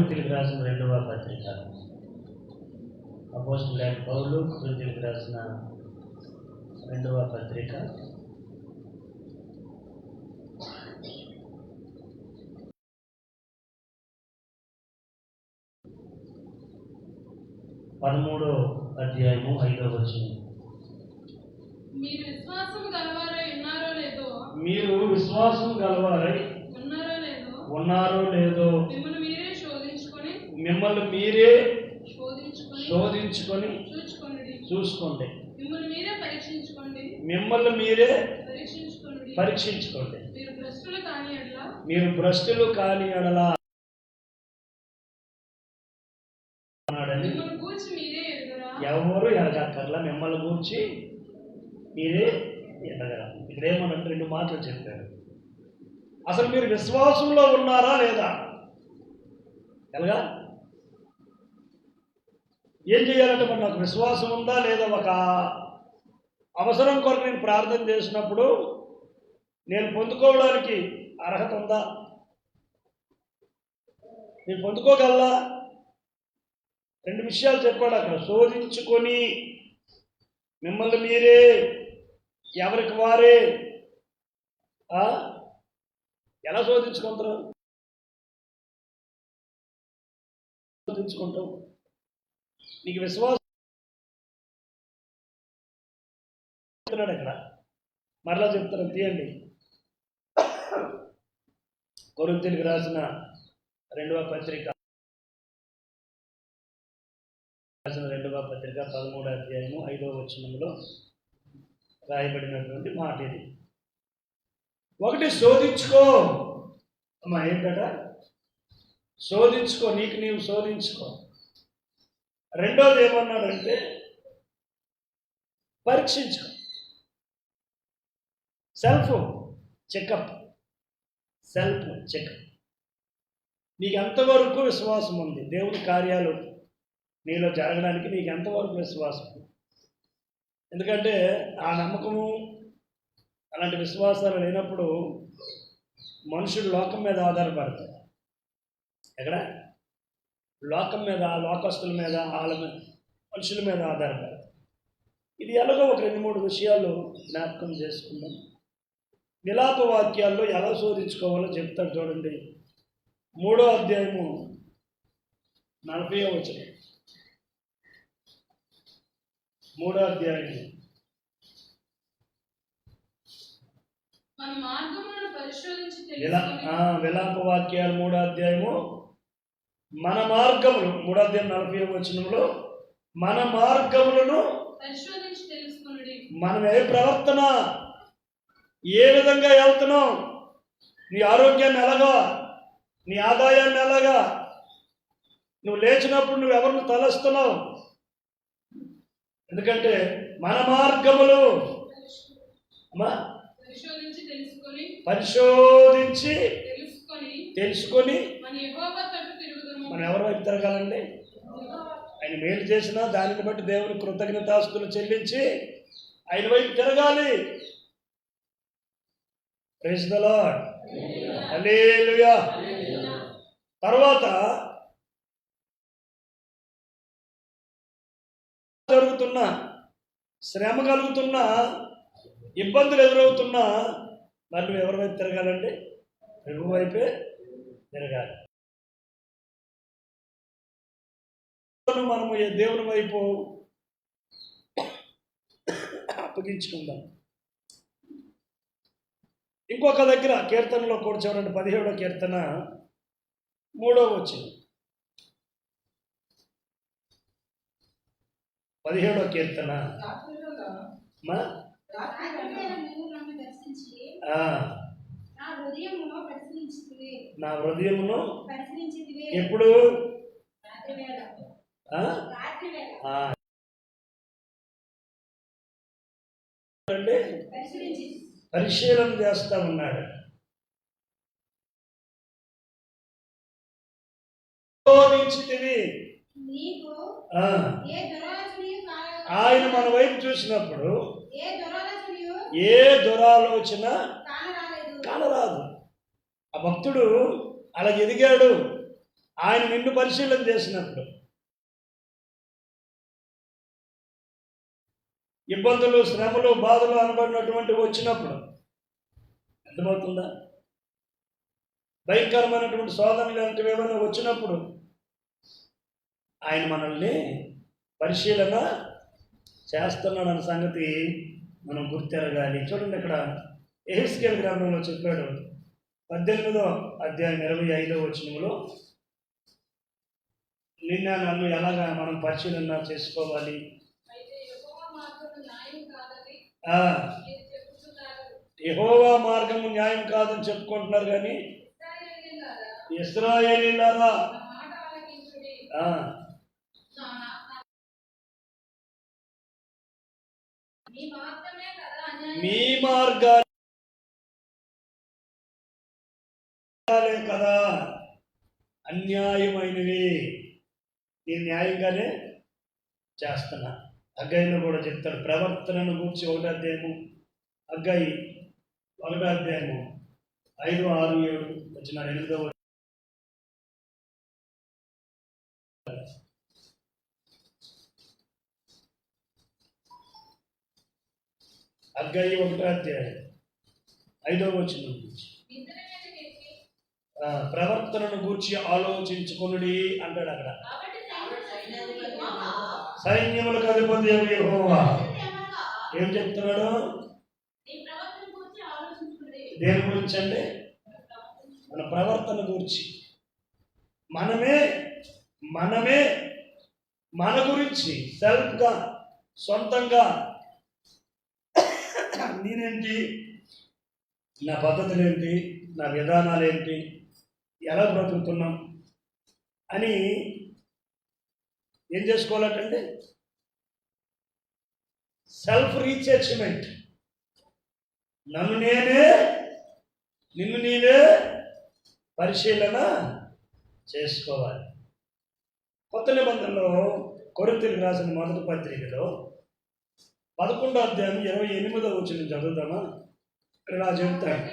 కొరింథీయులకు రాసిన రెండవ పత్రిక. అపోస్తులైన పౌలు కొరింథీయులకు రాసిన రెండవ పత్రిక. పదమూడో అధ్యాయము ఐదో వచనం. మీరు విశ్వాసము గలవారై ఉన్నారో లేదో? మీరు విశ్వాసం గలవారై ఉన్నారో లేదో? ఉన్నారో లేదో? మిమ్మల్ని మిమ్మల్ని మీరే శోధించుకొని చూసుకోండి. మిమ్మల్ని మీరే పరీక్షించుకోండి మిమ్మల్ని మీరే భ్రష్టులు కాని ఎడలా. అన్నాడని మిమ్మల్ని కూర్చి మీరే ఎదురా ఎవరు ఎరగక్కర్లా మిమ్మల్ని గురించి మీరే ఎరగరా. ఇక్కడ ఏమనంటే రెండు మాటలు చెప్పారు. అసలు మీరు విశ్వాసంలో ఉన్నారా లేదా? ఎలాగా ఏం చేయాలంటే మరి నాకు విశ్వాసం ఉందా లేదా ఒక అవసరం కొరకు నేను ప్రార్థన చేసినప్పుడు నేను పొందుకోవడానికి అర్హత ఉందా? నేను పొందుకోగలరా రెండు విషయాలు చెప్పాడు అక్కడ. శోధించుకొని మిమ్మల్ని మీరే ఎవరికి వారే ఎలా శోధించుకుంటారు? శోధించుకుంటాం. నీకు విశ్వాసం చెప్తున్నాడు ఇక్కడ. మరలా చెప్తాను తీయండి. కొరింతలకు రాసిన రెండవ పత్రిక. రాసిన రెండవ పత్రిక పదమూడవ అధ్యాయము ఐదవ వచనంలో రాయబడినటువంటి మాట ఇది. ఒకటి శోధించుకో. అమ్మా ఏంటట? శోధించుకో నీకు నీవు శోధించుకో. రెండోది ఏమన్నాడంటే పరీక్షించడం. Self checkup. Self checkup. నీకు ఎంతవరకు విశ్వాసం ఉంది? దేవుని కార్యాలు నీలో జరగడానికి నీకు ఎంతవరకు విశ్వాసం ఎందుకంటే ఆ నమ్మకము అలాంటి విశ్వాసాలు లేనప్పుడు మనుషుడు లోకం మీద ఆధారపడతాడు ఎక్కడ? లోకం మీద లోకస్తుల మీద వాళ్ళ మీద మనుషుల మీద ఆధారపడతాడు ఇది ఎలాగో ఒక రెండు మూడు విషయాలు జ్ఞాపకం చేసుకుందాం. విలాప వాక్యాల్లో ఎలా శోధించుకోవాలో చెప్తాడు చూడండి. మూడో అధ్యాయము నలభై వచనం. మూడో అధ్యాయం విలాప వాక్యాలు మూడో అధ్యాయము మన మార్గములు మూడో అధ్యాయం నలభై వచనంలో మన మార్గములను మనం ఏ ప్రవర్తన ఏ విధంగా వెళ్తున్నాం నీ ఆరోగ్యాన్ని ఎలాగా నీ ఆదాయాన్ని ఎలాగా నువ్వు లేచినప్పుడు నువ్వు ఎవరిని తలస్తున్నావు? ఎందుకంటే మన మార్గములు అమ్మా పరిశోధించి తెలుసుకొని పరిశోధించి తెలుసుకొని తెలుసుకొని మనం ఎవరి వైపు తిరగాలండి ఆయన మేలు చేసినా దానిని బట్టి దేవుని కృతజ్ఞతాస్తులు చెల్లించి ఆయన వైపు తిరగాలి. ప్రైజ్ ద హల్లెలూయా తర్వాత జరుగుతున్న శ్రమ కలుగుతున్న ఇబ్బందులు ఎదురవుతున్నా మరి నువ్వు ఎవరి వైపు తిరగాలండి? ప్రభు వైపే తిరగాలి. మనము దేవుని వైపు అప్పగించుకుందాం. ఇంకొక దగ్గర కీర్తనలో కూడా చూడండి పదిహేడో కీర్తన మూడో వచ్చింది పదిహేడో కీర్తన. నా హృదయమును ఎప్పుడు? పరిశీలన చేస్తా ఉన్నాడు. ఆయన మన వైపు చూసినప్పుడు ఏ దురాలోచన కానరాదు. ఆ భక్తుడు అలా ఎదిగాడు. ఆయన నిన్ను పరిశీలన చేసినప్పుడు ఇబ్బందులు శ్రమలు బాధలు అనబడినటువంటి వచ్చినప్పుడు అర్థమవుతుందా? భయంకరమైనటువంటి శోధన ఇలాంటివి ఏమైనా వచ్చినప్పుడు ఆయన మనల్ని పరిశీలన చేస్తున్నాడన్న సంగతి మనం గుర్తెరగాలి. చూడండి ఇక్కడ ఎహిస్కేల్ గ్రంథంలో చెప్పాడు. పద్దెనిమిదో అధ్యాయం ఇరవై ఐదో వచనంలో నిన్న నన్ను ఎలాగా మనం పరిశీలన చేసుకోవాలి అయితే యెహోవా మార్గము న్యాయం కాదని ఆ, మీరు చెప్పుచున్నారు ఎహోవా మార్గము న్యాయం కాదని చెప్పుకుంటున్నారు కానీ ఇశ్రాయేలీయులారా, ఇస్రాయేలీలారా? ఆ, మీ కదా మీ మార్గాలే కదా. అన్యాయమైనవి. నేను న్యాయంగానే చేస్తున్నా. అగ్గాయిలో కూడా చెప్తాడు ప్రవర్తనను గురించి ఒకటి అధ్యాయము అగ్గాయి ఒకటో అధ్యాయము ఐదు ఆరు ఏడు వచ్చిన ఎనిమిదో వచనం. అగ్గాయి ఒకటో అధ్యాయం ఐదవ వచ్చిన ప్రవర్తనను గూర్చి ఆలోచించుకునుడి అంటాడు అక్కడ. సైన్యములకు అధిపతి యహోవా? ఏం చెప్తున్నాడు? దేని గురించి అంటే మన ప్రవర్తన గురించి. మనమే మనమే మన గురించి సెల్ఫ్గా సొంతంగా నేనేంటి? నా పద్ధతులు ఏంటి నా విధానాలు ఏంటి ఎలా బ్రతుకుతున్నాం? అని ఏం చేసుకోవాలంటే సెల్ఫ్ రీసెర్చ్మెంట్ నన్ను నేనే నిన్ను నీవే పరిశీలన చేసుకోవాలి. కొత్త నిబంధనలో కొరింతలకు రాసిన మొదటి పత్రికలో పదకొండో అధ్యాయం ఇరవై ఎనిమిదో వచ్చిన చదువుతామా ఇక్కడ ఇలా చెబుతాడు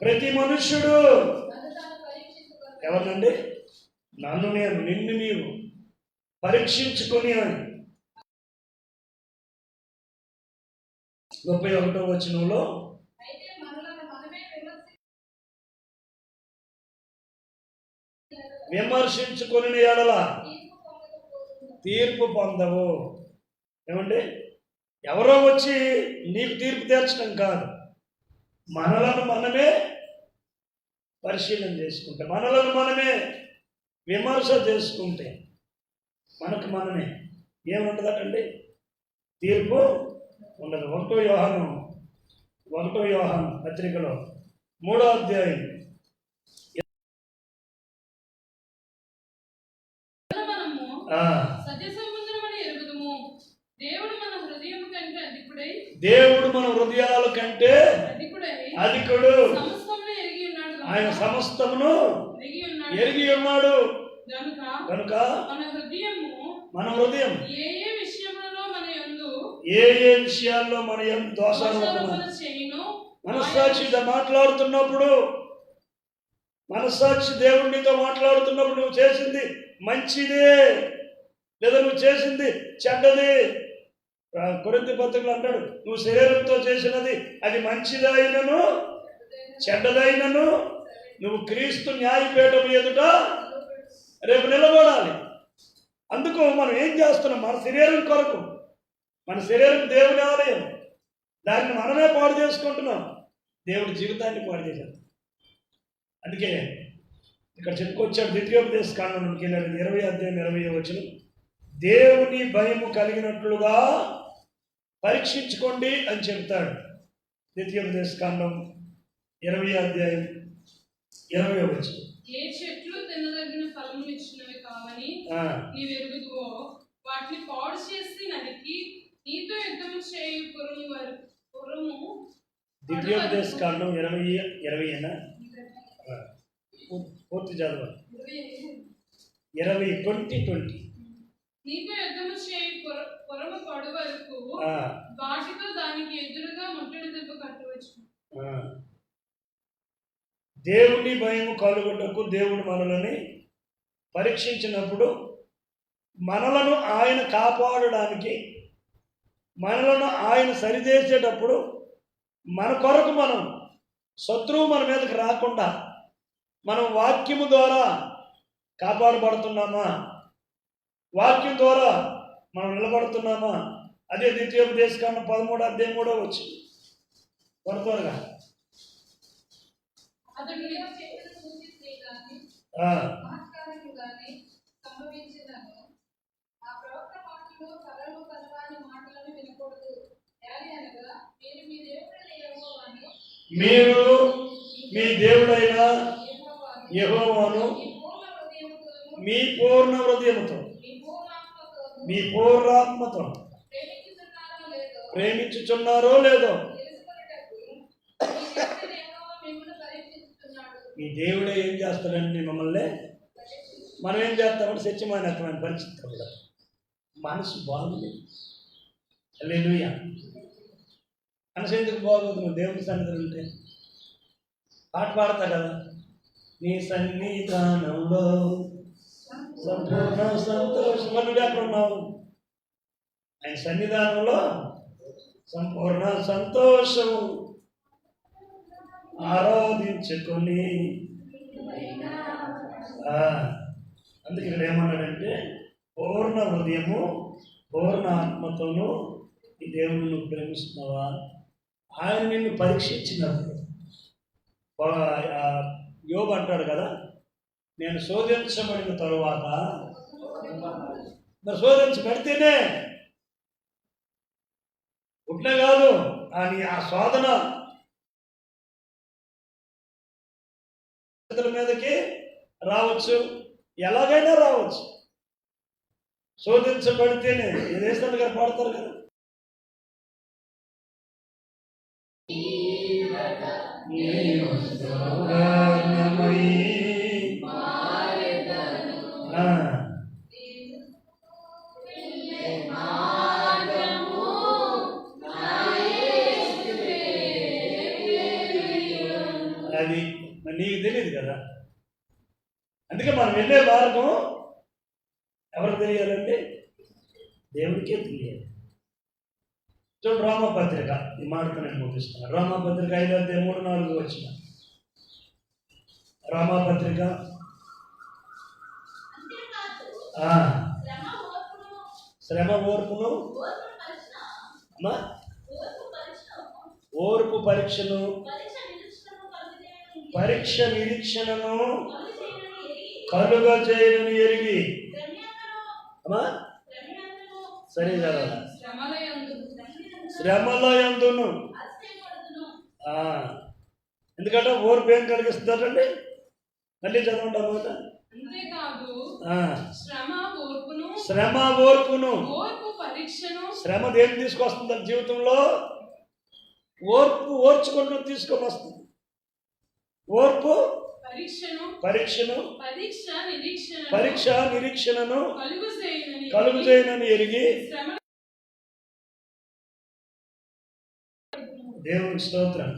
ప్రతి మనుష్యుడు ఎవరినండి? నన్ను నేను నిన్ను నీవు. పరీక్షించుకొని అని. ముప్పై ఒకటో వచనంలో విమర్శించుకొని ఎడల. తీర్పు పొందవు. ఏమండి? ఎవరో వచ్చి నీకు తీర్పు తీర్చడం కాదు. మనలను మనమే పరిశీలన చేసుకుంటే. మనలను మనమే విమర్శ చేసుకుంటే. మనకు మనమే. ఏముండదటండి తీర్పు ఉండదు. ఒకటో యోహాను. ఒకటో యోహాను పత్రికలో. మూడో అధ్యాయం. దేవుడు మన హృదయాల కంటే అధికుడై ఆయన సమస్తమును ఎరిగి ఉన్నాడు. కనుక మన హృదయము మన హృదయం ఏ ఏ విషయములలో మన యందు ఏ ఏ విషయాల్లో మన దోషారోపణ మనస్సాక్షితో మాట్లాడుతున్నప్పుడు మనస్సాక్షి దేవుడితో మాట్లాడుతున్నప్పుడు నువ్వు చేసింది మంచిదే లేదా నువ్వు చేసింది చెడ్డది. ఆ, కొరింథీ పత్రికలు అంటాడు నువ్వు శరీరంతో చేసినది అది మంచిదైనను చెడ్డదైనను నువ్వు క్రీస్తు న్యాయపీఠం ఎదుట రేపు నిలబడాలి. అందుకు మనం ఏం చేస్తున్నాం? మన శరీరం కొరకు మన శరీరం దేవుని ఆలయం. దాన్ని మనమే పాడు చేసుకుంటున్నాం. దేవుడి జీవితాన్ని పాడు చేశాడు అందుకే ఇక్కడ చెప్పుకొచ్చాడు ద్వితీయోపదేశ కాండంలోకి వెళ్ళాడు. ఇరవై అధ్యాయం ఇరవై వచ్చిన దేవుని భయము కలిగినట్లుగా పరీక్షించుకోండి అని చెప్తాడు ద్వితీయోపదేశ కాండం ఇరవై అధ్యాయం ఇరవై వచ్చిన ఏ చెట్లు తినదగిన ఫలములు ఇచ్చినవి కావని నీవు ఎరుగుదువో వాటిని పాడు చేసి నరికి నీతో యుద్ధము చేయు పురము పురము ద్వితీయోపదేశ కాండం ఇరవై ఇరవైనా పూర్తి చదవాలి ఇరవై ట్వంటీ ట్వంటీ. నీతో యుద్ధము చేయు పుర- పురము పడు వరకు వాటితో దానికి దేవుని భయం కలుగుటకు దేవుడు మనల్ని పరీక్షించినప్పుడు మనలను ఆయన కాపాడడానికి మనలను ఆయన సరిచేసేటప్పుడు మన కొరకు మనం శత్రువు మన మీదకి రాకుండా మనం వాక్యము ద్వారా కాపాడబడుతున్నామా? వాక్యం ద్వారా మనం నిలబడుతున్నామా? అదే ద్వితీయోపదేశకాండ పదమూడు అధ్యాయం కూడా వచ్చింది త్వర త్వరగా మీరు మీ దేవుడైన యెహోవాను మీ పూర్ణ హృదయంతో మీ పూర్ణాత్మతో ప్రేమించుచున్నారో లేదో ప్రేమించుచున్నారో లేదో తెలుసుకొనుటకు మీ దేవుడైన యెహోవా మిమ్మల్ని పరీక్షిస్తున్నాడు మీ దేవుడే ఏం చేస్తాడండి మమ్మల్ని మనం ఏం చేస్తామంటే సత్యమైనటువంటి పరిస్థితి కూడా మనసు బాగుంది. లేదుయ్యా మనసు ఎందుకు బాగోదు? నువ్వు దేవుడి సన్నిధులు ఉంటే. పాట పాడతా కదా. నీ సన్నిధానంలో సంపూర్ణ సంతోషం ఉన్నావు ఆయన సన్నిధానంలో సంపూర్ణ సంతోషం ఆరాధించుకొని. అందుకే ఇక్కడ ఏమన్నాడంటే పూర్ణ హృదయము పూర్ణ ఆత్మతోనూ ఈ దేవుని నువ్వు ప్రేమిస్తున్నావా? ఆయన నిన్ను పరీక్షించినప్పుడు. వా- యోబు అంటాడు కదా నేను శోధించబడిన తరువాత. మరి శోధించబడితేనే పుట్టిన కాదు అని ఆ శోధన చేతుల మీదకి రావచ్చు. ఎలాగైనా రావచ్చు. శోధించబడితేనే. ఏదేస్తాను గారు పాడతారు కదా. Yeah. మనం వెళ్ళే మార్గం ఎవరికి తెలియాలండి? దేవుడికే తెలియాలి. చూడండి రోమపత్రిక ఈ మాటతో నేను ముగిస్తున్నాను. రోమపత్రిక ఐదు అధ్యాయం మూడు నాలుగు వచ్చిన. రోమపత్రిక శ్రమ ఓర్పును. అమ్మా, ఓర్పు పరీక్షను. పరీక్ష నిరీక్షణను కలుగజేయని పరీక్ష నిరీక్షణను కలుగజేయని ఎరిగి కలుగ చేయని ఎరిగి. అమ్మా? సరే శ్రమయందును శ్రమలో ఎందును ఎందుకంటే ఓర్పు ఏం కలిగిస్తుందండి మళ్ళీ చదవండి అన్నమాట శ్రమ ఓర్పును శ్రమ దేని తీసుకొస్తుంది జీవితంలో? ఓర్పు ఓర్చుకుంటూ తీసుకొని వస్తుంది ఓర్పు పరీక్షను పరీక్ష నిరీక్షణ పరీక్ష నిరీక్షణను కలుగు చేయనని ఎరిగి దేవుని స్తోత్రం.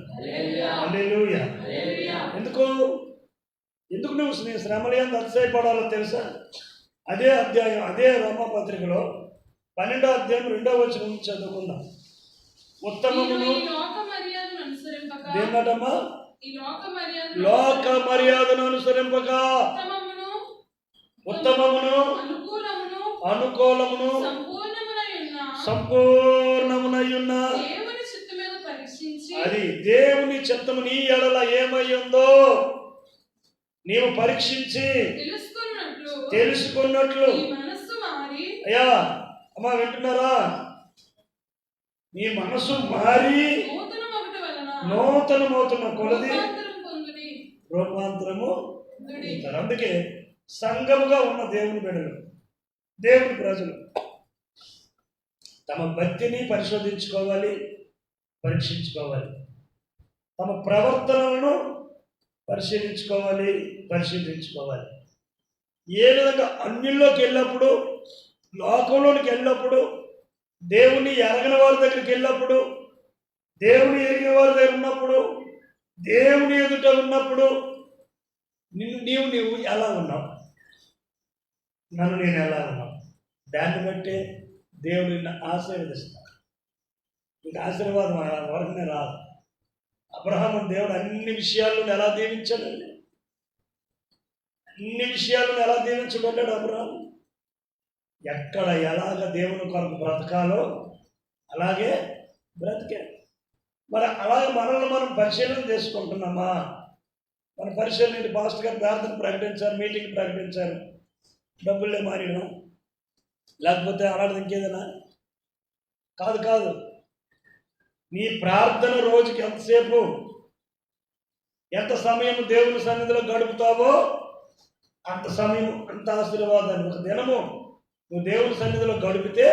ఎందుకు? ఎందుకు నువ్వు నీ శ్రమలు ఎంత అతిశయపడాలో తెలుసా? అదే అధ్యాయం అదే రోమపత్రికలో పన్నెండో అధ్యాయం రెండో వచ్చిన చదువుకుందాం. ఉత్తమమును దేన్నటమ్మా? లోక మర్యాద లోక మర్యాదను అనుసరింపక ఉత్తమమును అనుకూలమును అనుకూలమును సంపూర్ణమునై ఉన్న సంపూర్ణమునయున్న దేవుని చిత్త మీద పరీక్షించి అది దేవుని చిత్తము నీ ఎడల ఏమై ఉందో నీవు పరీక్షించి తెలుసుకున్నట్లు అయ్యా అమ్మా వింటున్నారా? నీ మనసు మారి నూతనమవుతున్న కొలది రూపాంతరము. అందుకే సంఘముగా ఉన్న దేవుని బిడ్డలు దేవుని ప్రజలు తమ భక్తిని పరిశోధించుకోవాలి పరీక్షించుకోవాలి. తమ ప్రవర్తనలను పరిశీలించుకోవాలి పరిశీలించుకోవాలి. ఏ విధంగా అన్యుల్లోకి వెళ్ళినప్పుడు లోకంలోనికి వెళ్ళినప్పుడు దేవుని ఎరగని వారి దగ్గరికి వెళ్ళినప్పుడు దేవుని ఎరిగిన వారి దగ్గర ఉన్నప్పుడు దేవుని ఎదుట ఉన్నప్పుడు నిన్ను నీవు నీవు ఎలా ఉన్నావు? నన్ను నేను ఎలా ఉన్నావు? దాన్ని బట్టే దేవుడు నిన్ను ఆశీర్వదిస్తాడు. నీకు ఆశీర్వాదం వరకు వరకునే రాదు. అబ్రహాము దేవుడు అన్ని విషయాలను ఎలా దీవించాడండి? అన్ని విషయాలను ఎలా దీవించబడ్డాడు అబ్రహాం ఎక్కడ ఎలాగ దేవుని కొరకు బ్రతకాలో అలాగే బ్రతికాడు. మరి అలాగే మనల్ని మనం పరిశీలన చేసుకుంటున్నామా? మన పరిశీలన ఏంటి పాస్టర్ గారు ప్రార్థన ప్రకటించారు మీటింగ్ ప్రకటించారు. డబ్బులే మారినాం? లేకపోతే అలాంటిది ఇంకేదైనా? కాదు కాదు. నీ ప్రార్థన రోజుకి ఎంతసేపు? ఎంత సమయం దేవుని సన్నిధిలో గడుపుతావో అంత సమయం అంత ఆశీర్వాదాన్ని. ఒక దినము నువ్వు దేవుని సన్నిధిలో గడిపితే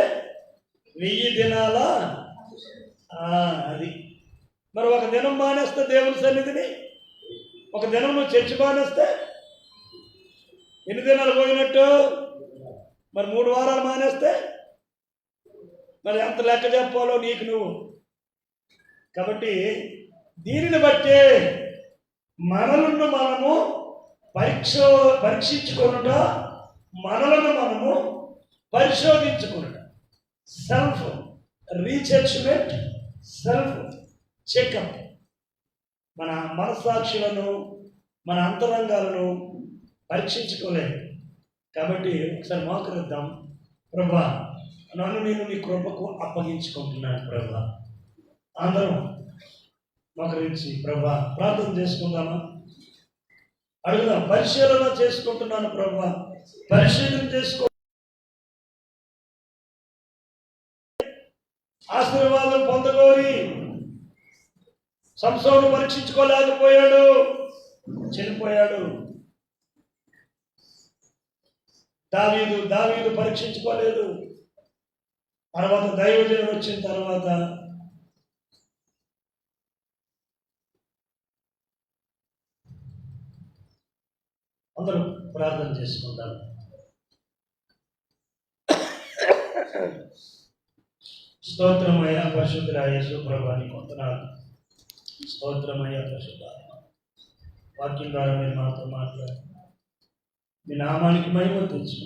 వెయ్యి దినాల అది. మరి ఒక దినం మానేస్తే దేవుని సన్నిధిని? ఒక దినం నువ్వు చర్చి మానేస్తే? ఎన్ని దినాలు పోయినట్టు? మరి మూడు వారాలు మానేస్తే? మరి ఎంత లెక్క చెప్పాలో నీకు నువ్వు? కాబట్టి దీనిని బట్టి మనలను మనము పరీక్ష పరీక్షించుకొనుట మనలను మనము పరిశోధించుకొనుట. సెల్ఫ్ రీచర్చ్మెంట్ సెల్ఫ్ చెకప్ మన మనస్సాక్షులను మన అంతరంగాలను పరీక్షించుకోలేదు. కాబట్టి ఒకసారి మోకరిద్దాం ప్రభా నన్ను నేను నీ కృపకు అప్పగించుకుంటున్నాను ప్రభా. అందరం మోకరించి ప్రభా ప్రార్థన చేసుకుందామా? అడుగుదాం. పరిశీలన చేసుకుంటున్నాను ప్రభా. పరిశీలన చేసుకో ఆశీర్వాదం పొందగోరి. సంసోను పరీక్షించుకోలేకపోయాడు. చనిపోయాడు. దావీదు దావీదు పరీక్షించుకోలేదు. తర్వాత దైవజనం వచ్చిన తర్వాత అందరూ ప్రార్థన చేసుకుంటారు స్తోత్రమయ పరిశుద్ధరాయ ప్రభాని కొంతనాలు స్తోత్రమయ పరిశుద్ధ వాక్యం ద్వారా మీరు మాతో మాట్లాడు మీ నామానికి మహిమ తెచ్చు